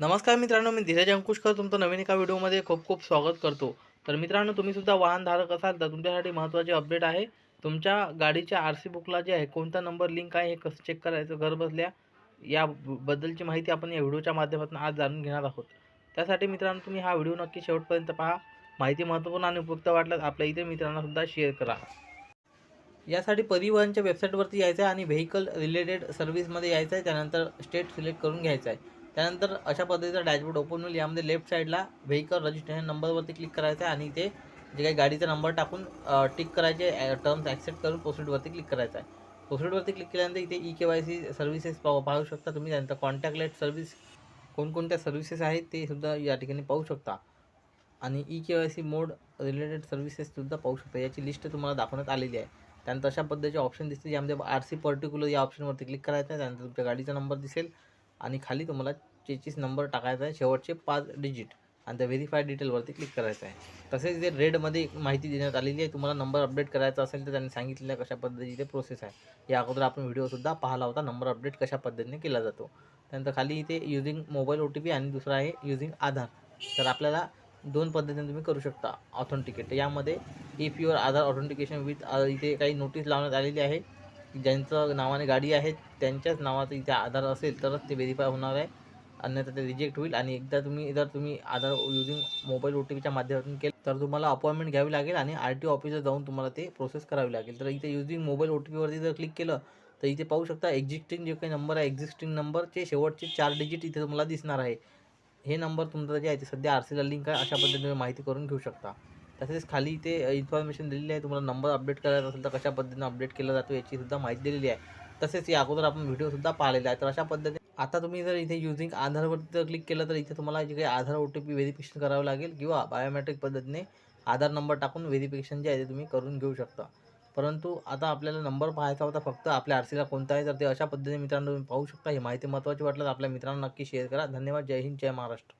नमस्कार मित्रांनो मी धीरज अंकुशकर तुमचं नवीन एका व्हिडिओमध्ये खूप खूप स्वागत करतो. तर मित्रांनो तुम्हीसुद्धा वाहनधारक असाल तर तुमच्यासाठी महत्त्वाचे अपडेट आहे. तुमच्या गाडीच्या आर सी बुकला जे आहे कोणता नंबर लिंक आहे हे कसं चेक करायचं घर बसल्या या बद्दलची माहिती आपण या व्हिडिओच्या माध्यमातून आज जाणून घेणार आहोत. त्यासाठी मित्रांनो तुम्ही हा व्हिडिओ नक्की शेवटपर्यंत पहा. माहिती महत्त्वपूर्ण आणि उपयुक्त वाटल्यास आपल्या इतर मित्रांनासुद्धा शेअर करा. यासाठी परिवहनच्या वेबसाईटवरती यायचं आहे आणि व्हेकल रिलेटेड सर्व्हिसमध्ये यायचं आहे त्यानंतर स्टेट सिलेक्ट करून घ्यायचं आहे त्यानंतर अशा पद्धतीचा डॅशबोर्ड ओपन होईल. यामध्ये लेफ्ट साईडला व्हेकल रजिस्ट्रेशन नंबरवरती क्लिक करायचं आहे आणि ते जे काही गाडीचा नंबर टाकून टिक करायचे टर्म्स ॲक्सेप्ट करून प्रोसिडवरती क्लिक करायचं आहे. प्रोसिडवरती क्लिक केल्यानंतर इथे E K Y C services पाहू पाहू शकता तुम्ही. त्यानंतर कॉन्टॅक्ट लेट सर्व्हिस कोणकोणत्या सर्व्हिसेस आहेत ते सुद्धा या ठिकाणी पाहू शकता. आणि E K Y C mode related सर्व्हिसेससुद्धा पाहू शकता. याची लिस्ट तुम्हाला दाखवण्यात आलेली आहे. त्यानंतर अशा पद्धतीचे ऑप्शन दिसतील. यामध्ये आर सी पर्टिक्युलर या ऑप्शनवरती क्लिक करायचं आहे. त्यानंतर तुमच्या गाडीचा नंबर दिसेल आणि खाली तुम्हाला चेचीस नंबर टाकायचा आहे. शेवटचे पाच डिजिट आणि त्या व्हेरीफाईड डिटेलवरती क्लिक करायचं आहे. तसेच जे रेडमध्ये एक माहिती देण्यात आलेली आहे तुम्हाला नंबर अपडेट करायचा असेल तर त्यांनी सांगितलेलं आहे कशा पद्धतीची ते प्रोसेस आहे. या अगोदर आपण व्हिडिओसुद्धा पाहिला होता नंबर अपडेट कशा पद्धतीने केला जातो. त्यानंतर खाली इथे using mobile O T P आणि दुसरा आहे युझिंग आधार. तर आपल्याला दोन पद्धतीने तुम्ही करू शकता ऑथेंटिकेट यामध्ये if your Aadhaar authentication with इथे काही नोटीस लावण्यात आलेली आहे. ज्यांचं नावाने गाडी आहे त्यांच्याच नावाचं इथे आधार असेल तरच ते व्हेरीफाय होणार आहे. अन्यथा ते रिजेक्ट होईल. आणि एकदा तुम्ही जर तुम्ही Aadhaar using mobile O T पीच्या माध्यमातून केलं तर तुम्हाला अपॉइंटमेंट घ्यावी लागेल आणि आर टी ऑफिसला जाऊन तुम्हाला ते प्रोसेस करावी लागेल. तर इथे युजिंग मोबाईल ओ टी पीवरती जर क्लिक केलं तर इथे पाहू शकता एक्झिस्टिंग जे काही नंबर आहे एक्झिस्टिंग नंबरचे शेवटचे चार डिजिट इथे तुम्हाला दिसणार आहे. हे नंबर तुमचा जे आहे ते सध्या आर सीला लिंक आहे अशा पद्धतीने तुम्ही माहिती करून घेऊ शकता. तसेच खाली इथे इन्फॉर्मेशन दिलेली आहे तुम्हाला नंबर अपडेट करायचा असेल तर कशा पद्धतीने अपडेट केला जातो याचीसुद्धा माहिती दिलेली आहे. तसेच या अगोदर आपण व्हिडिओसुद्धा पाहिलेला आहे. तर अशा पद्धतीने आता तुम्ही जर इथे युझिंग आधारवरती जर क्लिक केलं तर इथे तुम्हाला जे काही Aadhaar O T P verification करावं लागेल किंवा बायोमेट्रिक पद्धतीने आधार नंबर टाकून व्हेरिफिकेशन जे आहे ते तुम्ही करून घेऊ शकता. परंतु आता आपल्याला नंबर पाहायचा होता फक्त आपल्या आर सीला कोणता आहे तर ते अशा पद्धतीने मित्रांनो तुम्ही पाहू शकता. ही माहिती महत्त्वाची वाटलं तर आपल्या मित्रांना नक्की शेअर करा. धन्यवाद. जय हिंद. जय महाराष्ट्र.